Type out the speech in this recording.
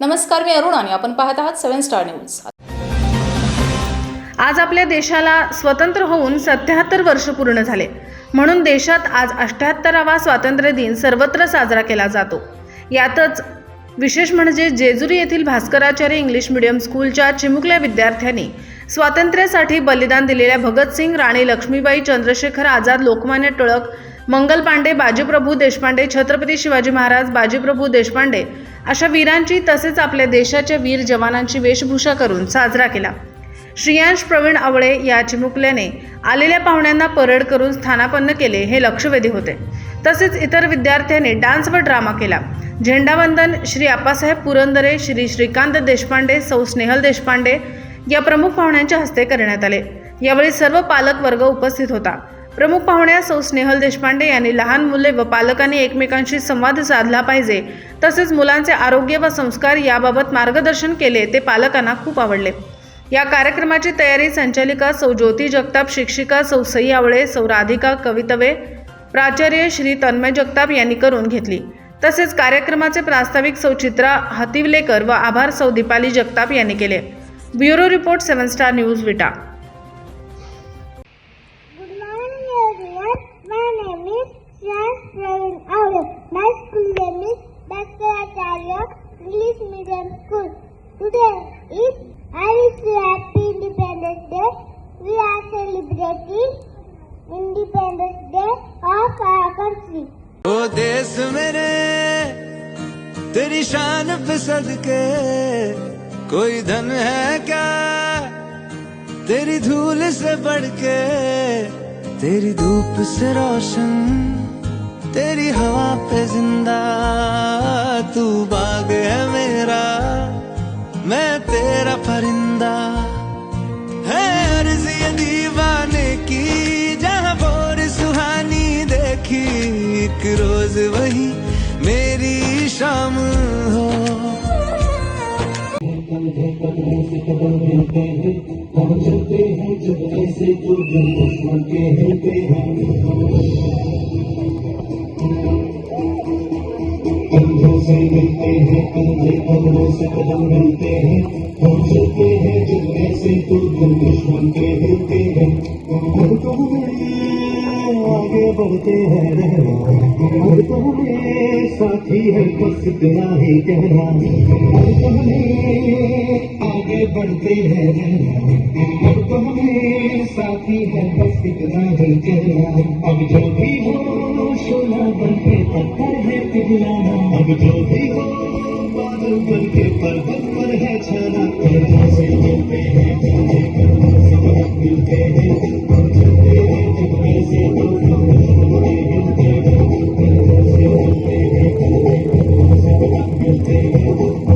नमस्कार मी अरुण आणि आपण पाहत आहात सेव्हन स्टार न्यूज. आज आपल्या देशाला स्वतंत्र होऊन सत्याहत्तर वर्ष पूर्ण झाले. म्हणून देशात आज अठ्ठ्याहत्तरावा स्वातंत्र्य दिन सर्वत्र साजरा केला जातो. यातच विशेष म्हणजे जेजुरी येथील भास्कराचार्य इंग्लिश मिडियम स्कूलच्या चिमुकल्या विद्यार्थ्यांनी स्वातंत्र्यासाठी बलिदान दिलेल्या भगतसिंग राणी लक्ष्मीबाई चंद्रशेखर आझाद लोकमान्य टिळक मंगल पांडे बाजीप्रभू देशपांडे छत्रपती शिवाजी महाराज बाजीप्रभू देशपांडे अशा वीरांची तसेच आपल्या देशाच्या वीर जवानांची वेशभूषा करून साजरा केला. श्रियांश प्रवीण आवळे या चिमुकल्याने आलेल्या पाहुण्यांना परेड करून स्थानापन्न केले हे लक्षवेधी होते. तसेच इतर विद्यार्थ्यांनी डान्स व ड्रामा केला. झेंडावंदन श्री आप्पासाहेब पुरंदरे श्री श्रीकांत देशपांडे सौ स्नेहल देशपांडे या प्रमुख पाहुण्यांच्या हस्ते करण्यात आले. यावेळी सर्व पालक वर्ग उपस्थित होता. प्रमुख पाहुण्या सौ स्नेहल देशपांडे यांनी लहान मुले व पालकांनी एकमेकांशी संवाद साधला पाहिजे. तसेच मुलांचे आरोग्य व संस्कार याबाबत मार्गदर्शन केले ते पालकांना खूप आवडले. या कार्यक्रमाची तयारी संचालिका सौ ज्योती जगताप शिक्षिका सौ सई आवळे सौ राधिका कवितवे प्राचार्य श्री तन्मय जगताप यांनी करून घेतली. तसेच कार्यक्रमाचे प्रास्ताविक सौ चित्रा हतिवलेकर व आभार सौ दीपाली जगताप यांनी केले. Bureau report seven star news Vita. Today is I wish you happy Independence Day. We are celebrating Independence Day of our country. ओ देश मेरे तेरी शान पे सदके कोई धन है क्या तेरी धूल से बढ़ के तेरी धूप से रोशन तेरी हवा पे ज़िंदा तू बाग है मेरा मैं तेरा परिंदा है अर्ज़ दीवाने की, जहाँ बोर सुहानी देखी। एक रोज वही मेरी शाम हो। कंधों हैं। कंधे कमरों से कदम मिलते हैं हो चुके हैं जिनमे से तो दुश्मन के मिलते हैं हम तो हमें आगे बढ़ते हैं हम तो साथी है बस इतना ही कहना। आगे बढ़ते हैं हम तो साथी है बस इतना ही कहना अब जो भी हो शोला बन के पत्थर है पिघलाना अब जो भी हो बादल बन के पर्वत पर है छाना कंधों से मिलते हैं कंधे कंधों से मिलते हैं हम चलते हैं जिनमें से दो दुश्मन मिलते हैं कंधों से मिलते हैं कंधे कंधों से मिलते हैं